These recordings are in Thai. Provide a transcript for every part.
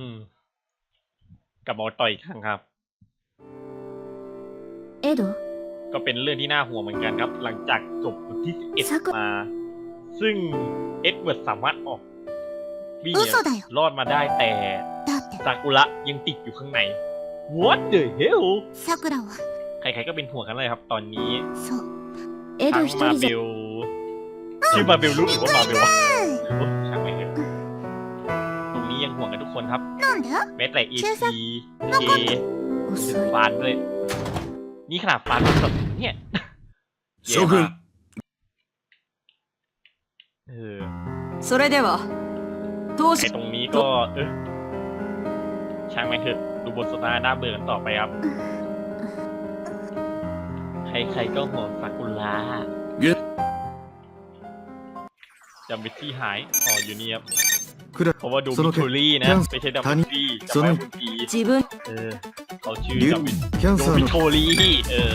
อืมกลับมาต่อยอีกครั้งครับ エド ก็เป็นเรื่องที่น่าห่วงเหมือนกันครับ หลังจากจบบทที่ สัก 11มา ซึ่งเอ็ดเวิร์ดสามารถออกวิ่ง 嘘だよ รอดมาได้แต่ だって ซากุระยังติดอยู่ข้างใน What the hell さくらは ใครๆก็เป็นห่วงกันเลยครับ ตอนนี้ そうエド ทั้ง 一 มา 人 เบ じゃ ล ชื่อมาเบลรู้หรือว่ามาเบลวะโอ้ช่างแม่งเถอะ คนครับ なんで แม้แต่เอ ชื่อสัก ทีเค 遅い ฟานด้วยนี่ขนาดฟานมาสดเนี่ยแย่ 諸 มาก 君 เออ それでは当 ไอ 主 ตรงนี้ก็เออช่างแม่งเถอะดูบทสนทนาหน้าเบื่อกันต่อไปครับ ใครๆก็ห่วงซากุระ げ จำวิธีหายอ๋ออยู่นี่ครับ くら เพราะว่าดู そ มิ の ทูรี่นะ キャン ไม่ใช่ดับ 他 มิ 人 ทีจำ そ ไว้ の บุที 自分 เออเขาชื่อ 竜 ดับมิ キャン โด サー มิ の โทรี่เออ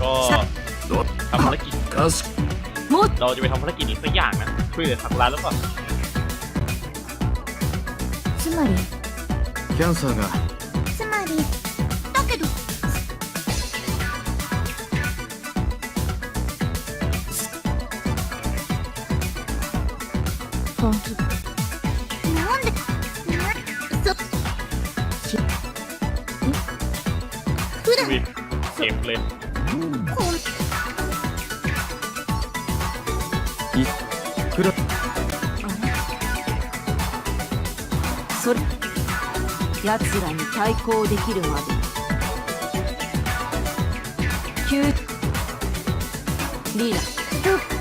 ก็ ど ทำภารกิจ かし もっ เราจะไปทำภารกิจอีกสักอย่างนะช่วยเหลือซากุระแล้วก็ つまりキャンサーが 本気なんでな普段んそれ奴らに対抗できるまで急リーダー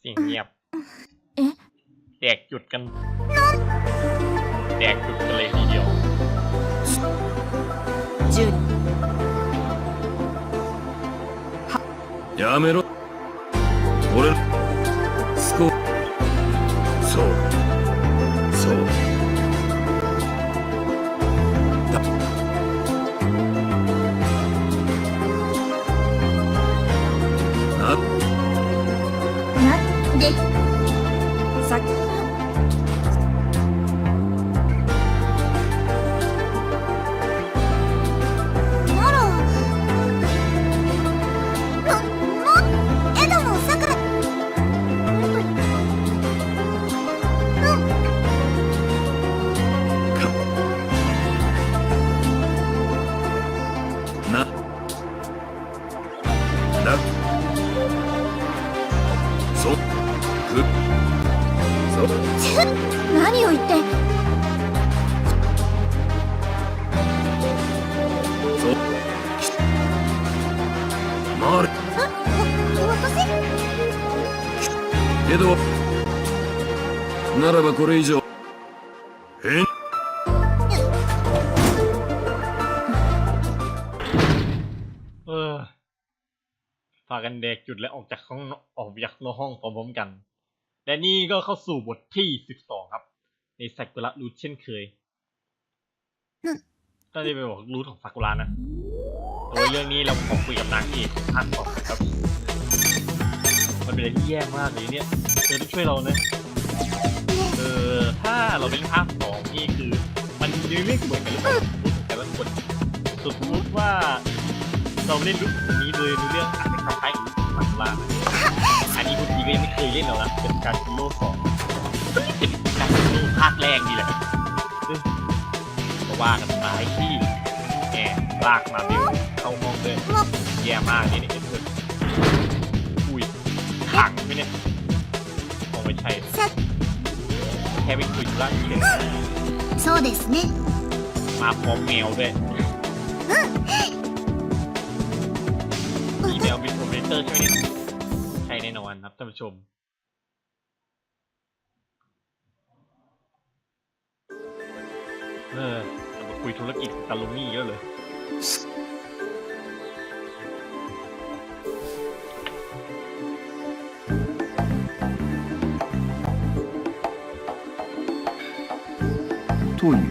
เสียงเงียบ เอ๊ะ แดกจุดกัน แดกจุดกันเลยทีเดียว 10人やめろ さっ回れわ私けどならばこれ以上変 เออพากันแดกจุดและออกจากห้องออกจากนอกห้องพร้อมๆกัน และนี่ก็เข้าสู่บทที่สิบสองครับ ในซากุระรูทเช่นเคย อืม ก็ได้ไปบอกรูทของซากุระนะ โดยเรื่องนี้เราขอคุยกับนางเอกของภาคสองครับ มันเป็นอะไรที่แย่มากเลยเนี่ยเธอต้องช่วยเรานะเออถ้าเราเป็นภาคสองนี่คือ มันเรื่องเหมือนกันหรือเปล่าแต่ละคนสมมติว่า เราเล่นรุ่นนี้โดยในเรื่องอาจจะคล้ายๆกับสังลานอันนี้คุณทีก็ยังไม่เคยเล่นหรอกนะเป็นการซิโร่สองเป็นการซิโร่ภาคแรกนี่แหละก็ว่ากันไปที่แอบลากมาเบล เข้าห้องเลยแย่มากนี่นี่เอ็นเตอร์อุ้ยขังไหมเนี่ยคงไม่ใช่ さ แค่ไปคุยธุระเฉย そうですね มาพร้อมแมวด้วยมีแมวเป็นโปรเมเตอร์ใช่ไหมเนี่ยใช่แน่นอนครับท่านผู้ชม เออจะมาคุยธุรกิจกับตาลุมี่เยอะเลย と。いう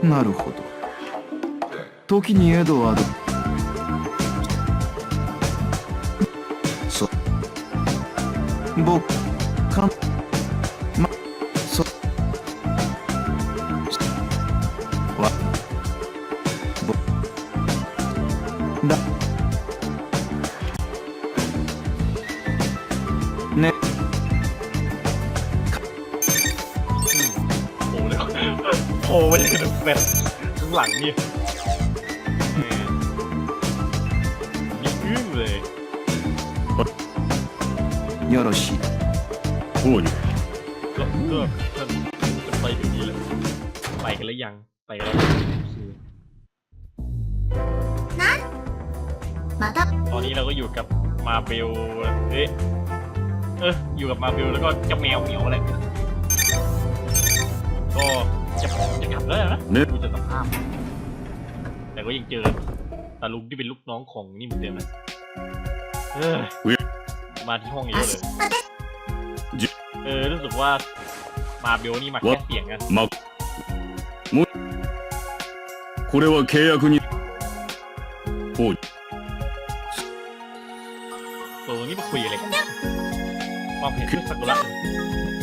となるほど。時にエドワード。そぼか。んまそわ。ぼだ。ね。 แบบข้างหลังเนี่ยมีขึ้นเลยยอรชิพูดก็ก็จนไปอย่างนี้แหละไปกันแล้วยังไปแล้วนะมาตับตอนนี้เราก็อยู่กับมาเบลเฮ้ยเอออยู่กับมาเบลแล้วก็จ้แมวเหมียวอะไร ลับแล้วนะ ね ดูจากสภาพ แต่ก็ยังเจอตาลุงที่เป็นลูกน้องของนี่เหมือนเดิมนะเออ อุ๊ย มาที่ห้องเยอะเลย じ เออรู้สึกว่ามาเบลนี่มาแค่เสียงนะ まもこれは契約にこう ตัวนี้มาคุยอะไรกันมองเห็นชื่อซากุระ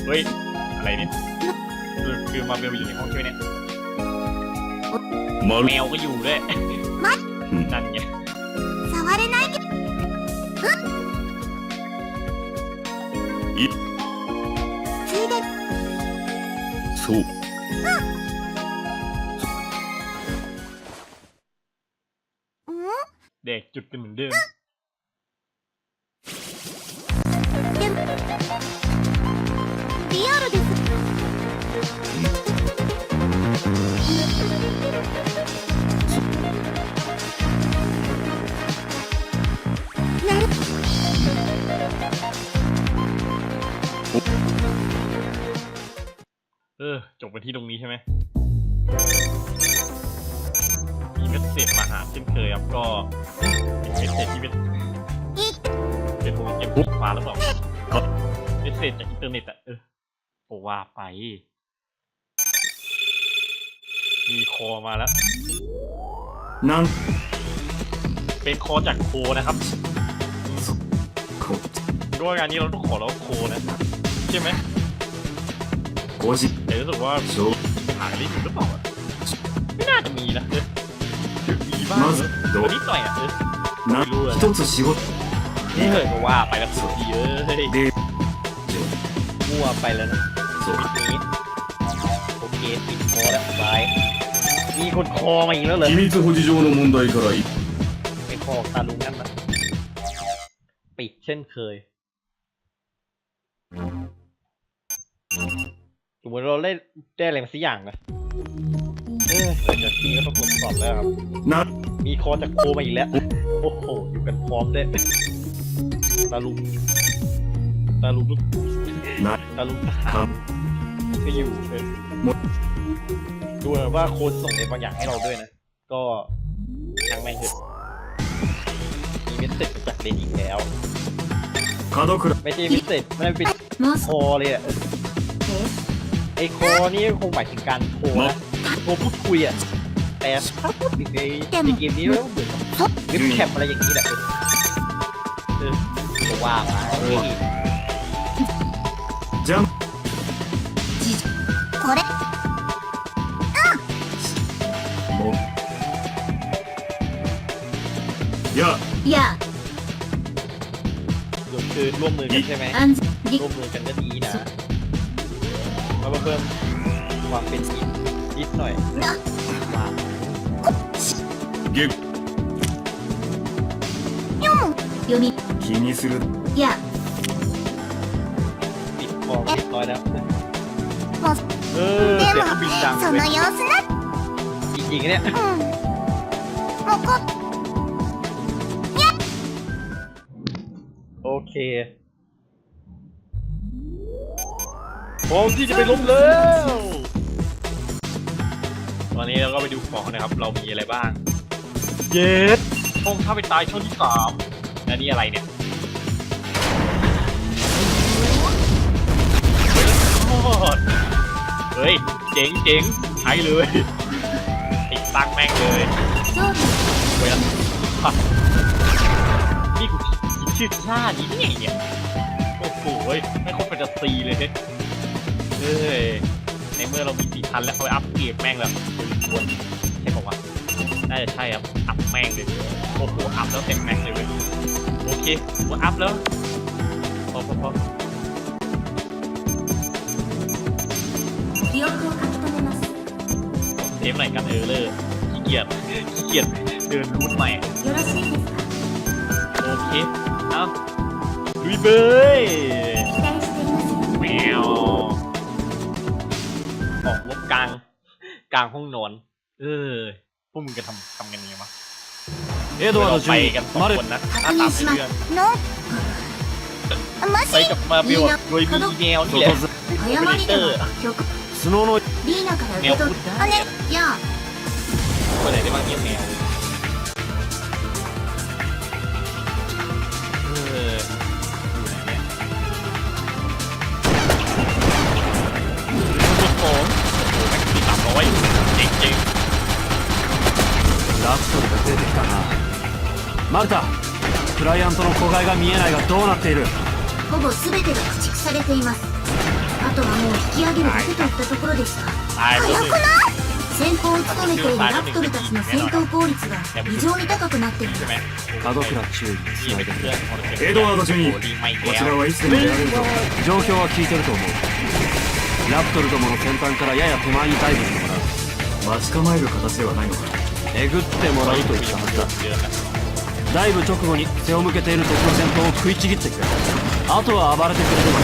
เฮ้ย อะไรเนี่ยคือคือมาเบลอยู่ในห้องใช่ไหมเนี่ย 丸 แมวก็อยู่ด้วย うん นั่นไง 触れないけどいついでそう うん เด็กจุดกันเหมือนเดิม เสษมาหาเช่นเคยครับก็เป็นเศษที่เป็นเป็นโปรเกมที่ฟ้าแล้วสองเป็นเศษจากอินเทอร์เน็ตอะเออโอว่าไป มีคอมาแล้วนั่นเป็นคอจากโคนะครับด้วยงานนี้เราต้องขอแล้วโคนะใช่ไหมโคสิแต่รู้สึกว่าหายลิสหรือเปล่าไม่น่าจะมีนะ ま เอ ず อ ど นิดหน่อยอ่ะเออ なไม่รู้อะ 一つ仕事 เออก็ว่าไปแล้วสุดทีเอ้ย で มั่วไปแล้วนะ そう ปิดนี้โอเคปิดคอแล้วบายมีคนคอมาอีกแล้วเหรอ 秘密保持上の問題からい เป็นคอของตาลุงนั่นนะปิดเช่นเคยสมมติเราได้ได้อะไรมาสักอย่างนะเ อหลังจากนี้ก็ต้องตรวจสอบแล้วครับ นัดมีคอจากโคมาอีกแล้ว โอ้โห อยู่กันพร้อมด้ยตาลุงตาลุงลูกนัดตาลุงทหารก็อยู่เลยดูเหมือนว่าโค้ดส่งอะไรบางอย่างให้เราด้วยนะ ก็ช่างไม่งเถอะมีมิสเซจจากเลนอีกแล้ว คาโตคุระไม่ใช่มิสเซจไม่เป็นคอเลยอะไอคอนี่คงหมายถึงการโคนะ โทรพูดคุยอะแต่ถ้าพูดในในเกมนี้แล้วเหมือนลิปแคปอะไรอย่างนี้แหละเออจะว่ามาจังจีこれยายกคือร่วมมือกันใช่ไหมร่วมมือกันก็ดีนะมาเพิ่มความเป็นทีม หน่อยว่า 月読み気にするいや ปิดคอเรียบร้อยแล้ว もう เออ で เสียงเครื่องบินดัง もそ เล の ย 様子な จริงๆเนี่ย うん怒っ โอเคพร้อมที่จะไปล้มแล้วต อนนี้เราก็ไปดูของนะครับ เรามีอะไรบ้าง เยสช่องข้าไปตายช่องที่สามแล้นี่อะไรเนี่ยโคตรเฮ้ย เจ๋งเจ๋งใช้เลยติดตั้งแม่งเลยเวลานี่กูชื่อท่านี้เนี่ยเนี่ยโอ้โหไม่ค่อยเป็นจะซีเลยเฮ้ยในเมื่อเรามีสี่พันแล้วเอาไปอัพเกรดแม่งแล้ว วนใช่ผมวะน่าจะใช่ครับอัพแม่งเลยโอ้โหอัพแล้วเต็มแม็กเลยเว้ยโอเคว่าอัพแล้วพอพอพอเดี๋ยวโทปไหนกันเออเลอร์ขี้เกียจขี้เกียจเดินรูทใหม่โอเคเอาลุยเบยแมวออกวงกลางกลางห้องนอน เออพวกมึงจะทำทำกันยังไงวะเอ็ดวาร์ไปกันสองคนนะถ้ตามเพื่อนไปกับมาเบลโดยมีแนวนี่แหละเบรเตอร์สโนโนแนวพุทธคนไหนได้บ้างเงี้ยแนวเออ かわいいラプトルが出てきたな。マルタクライアントの子飼いが見えないがどうなっている？ほぼ全てが駆逐されています。あとはもう引き上げるだけといったところでした、早くない先行を務めているラプトルたちの戦闘効率が異常に高くなっているす。門倉中尉つないでくれエドワード中尉こちらはいつでもやれると状況は聞いてると思う。ラプトルどもの先端からやや手前にダイブしてもらう待ち構える形ではないのか？えぐってもらうと言ったはずだダイブ直後に背を向けている敵の先頭を食いちぎってくれあとは暴れてくれればい。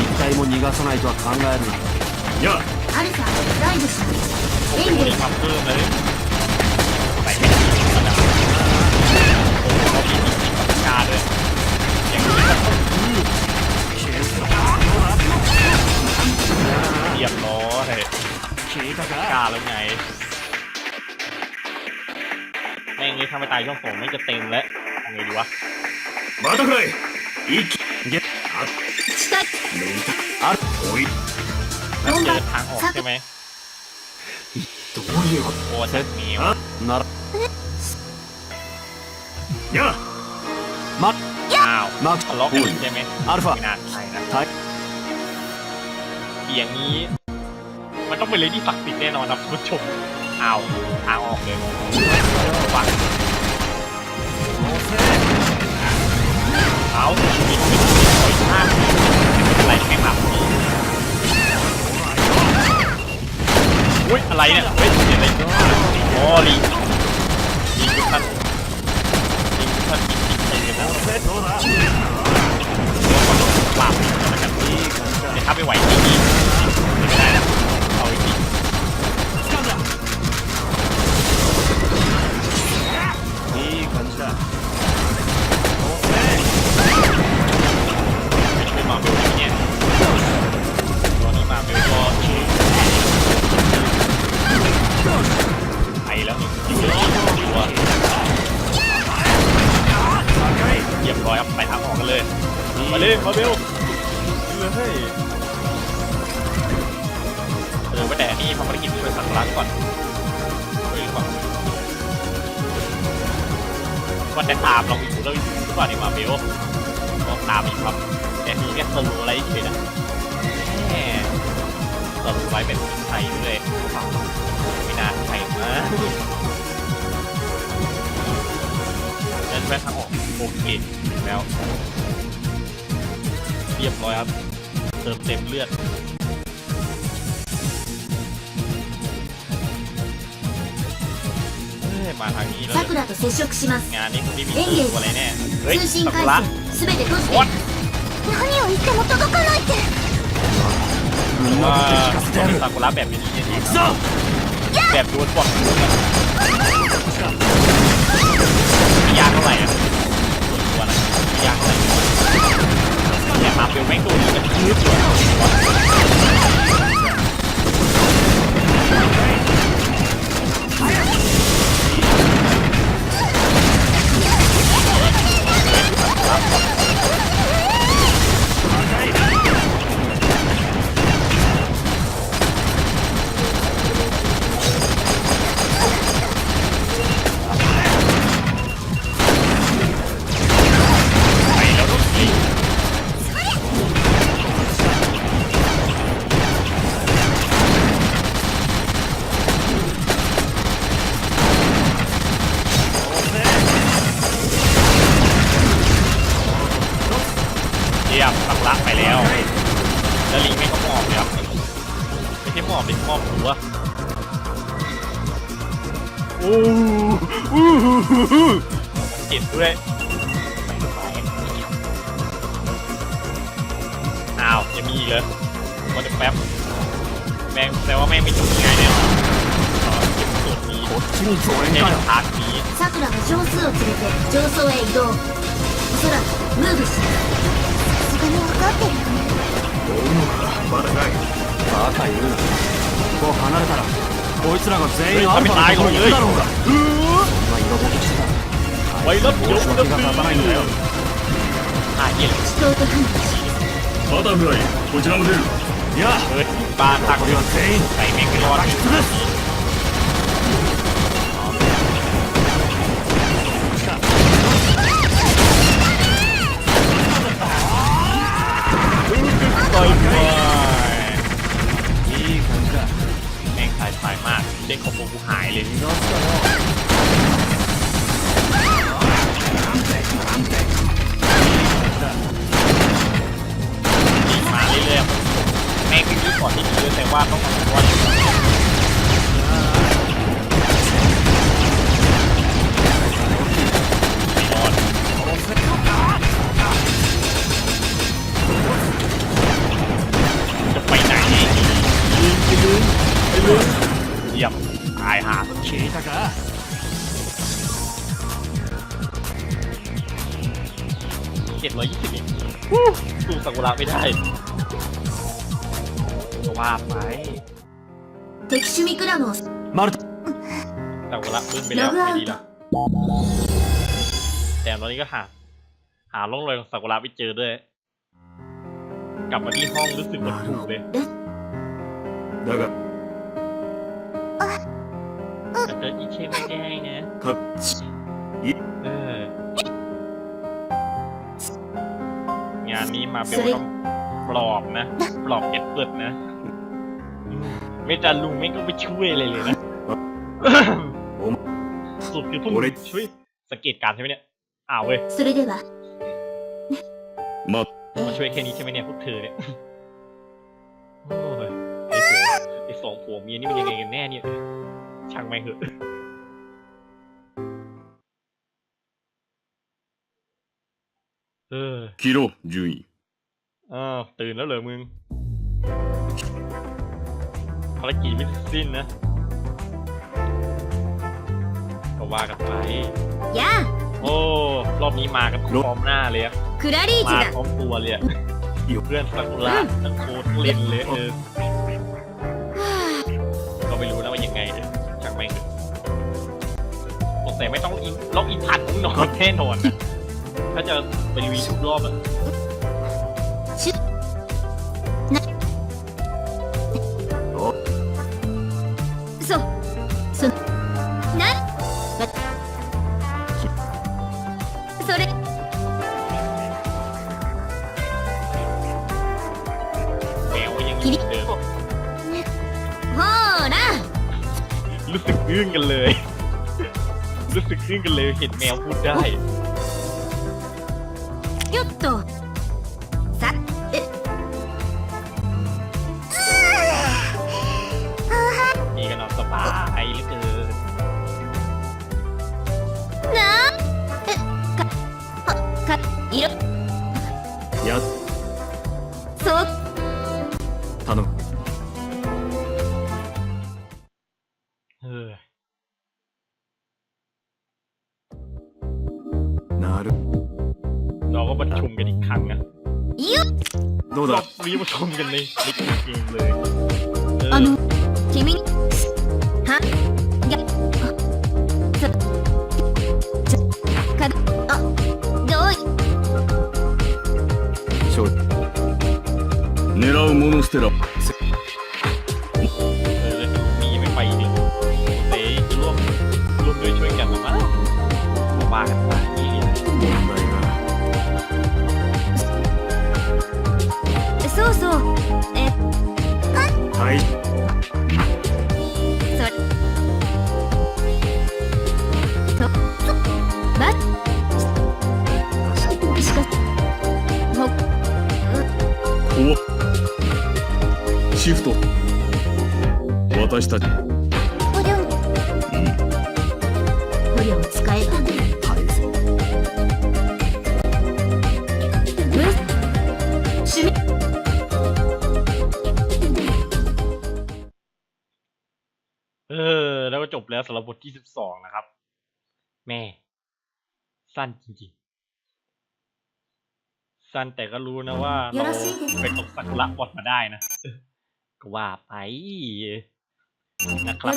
い一体も逃がさないとは考えるなやあアルファダイブしますエンデ เรียบร้อยกล้าแล้วไงแม่งนี่ถ้าไม่ตายช่องผมไม่งจะเต็มแล้วทำไงดีวะ バタフライ一気ゲッ近い抜いたあるおい แล้วเจอทางออกใช่ไหม どういうこ โอ้เซ็ตมี とあならやあ อ้าว マーク ทะเลาะกันอีกใช่ไหม アルファ ไม่น่าใช่นะ อย่างนี้ มันต้องเป็นเลดี้ฝักติดแน่นอนครับคุณผู้ชมเอาเอาออกเลยฟังเอาอีกไม่ถึงร้อยห้าอะไรแข่งหลับอุ้ยอะไรเนี่ยเฮ้ยเสียอะไรอ๋อลิงลิงทุกท่านลิงทุกท่ยนจริงๆเลยนปาบนะครับไม่ไหวจริง แต่ตามเราอยู่เราอยู่หรือเปล่าเนี่ยมาเบลก็ตามอีกครับแต่มีแค่สโลว์ไลท์เฉยนะแหมสโลว์ไลท์เป็นไทยด้วยไม่น่าไทยนะเดินไปทางออกโอเคแล้ว เรียบร้อยครับ เติมเต็มเลือด มาทางนี้แล้ว さくらと接触します งานนี้คุณไม่มีตัวอะไรแน่ เฮ้ย 通信 สั 回 กุระ 線すべて閉じてい What? ます何を言っても届かないって ว่าต้องมีซากุระแบบนี้เนี่ยแบบโดนบอดไม่ยากเท่าไหร่อ่ะตัวนะไม่ยากเท่าไหร่แต่มาเบลแม่งโดนกันยืดอยู่ Okay. เจ็บด้วยไม่ไปอ้าวยังมีอีกเหรอมาดูแป๊บแม่งแต่ว่าแม่งไม่จบง่ายแน่นอนอ๋อเก็บส่วนนี้ こっちに増援 ใน かよ พาร์ทนี้ さくらが少数を連れて上層へ移動おそらくムーブしますさすがに分かってるよね追うのかまだかいバカ言うなここ離れたら こいつらが全員アルファのとだろうがうー色ぼけしてたワイップが立たないんだよあートンバタフライこちらも出るいやバタフライは全員タイミングのです。はい ตายมาก เด็กของผมกูหายเลยเนาะมาเรื่อยๆแม่งคือก่อนที่จะเยอะแต่ว่าต้องมาว่า 聞いたか เจ็ดร้อยยี่สิบเองสู้ซากุระไม่ได้ก็ว่าไป 敵趣味クラブをマルタ ซากุระบึ้นไปแล้วไม่ดีแล้วแต่ตอนนี้ก็หา หาร่องรอยของซากุระไม่เจอด้วย กลับมาที่ห้องรู้สึกหดหู่เลย だが แต่เจออีเชไม่ได้นะ かい เออ งานนี้มาเป็นต้องปลอบนะ ปลอบเอ็ดเปิดนะอืมไม่จันลุงไม่ก็ไปช่วยอะไรเลยนะ お前 สุดคือพวกมึงช่วยสังเกตการณ์ใช่ไหมเนี่ย อ้าวเว้ย それではま มาช่วยแค่นี้ใช่ไหมเนี่ยพวกเธอเนี่ย โอ้ยไอ้ผัวไอ้สองผัวเมียนี่มันยังไงกันแน่เนี่ย ช่างไม่เหอะเออคิโร่จุยอ้าวตื่นแล้วเหรอมึงภารกิจไม่สิ้นนะก็ว่ากันไปย่าโอ้รอบนี้มากันพร้อมหน้าเลยอะคลารีจิมาพร้อมตัวเลยอยู่เพื่อนสักุระทั้งโคตรเล่นเลยเออสงสัยไม่ต้องอินล็อกอินทันนอนแน่นอนนะถ้าจะไปรีวิวทุกรอบอะ そそなわそれ แมวก็ยังอยู่เหมือนเดิม ほーら รู้สึกอึ้งกันเลย ขึ้นกันเลยเห็นแมวพูดได้ หยุดตัว กันในในเกมเลยเออ あの君にはやそちょかあどうい勝利狙うモノステラ ましかしもう シフト私たち捕虜捕虜を使えば大勢無趣味 เออ แล้วก็จบแล้วสำหรับบทที่สิบสองนะครับ แม่ สั้นจริงๆ สันแต่ก็รู้นะว่าเราไปตกสักุระบดมาได้นะ ก็ว่าไปนะครับ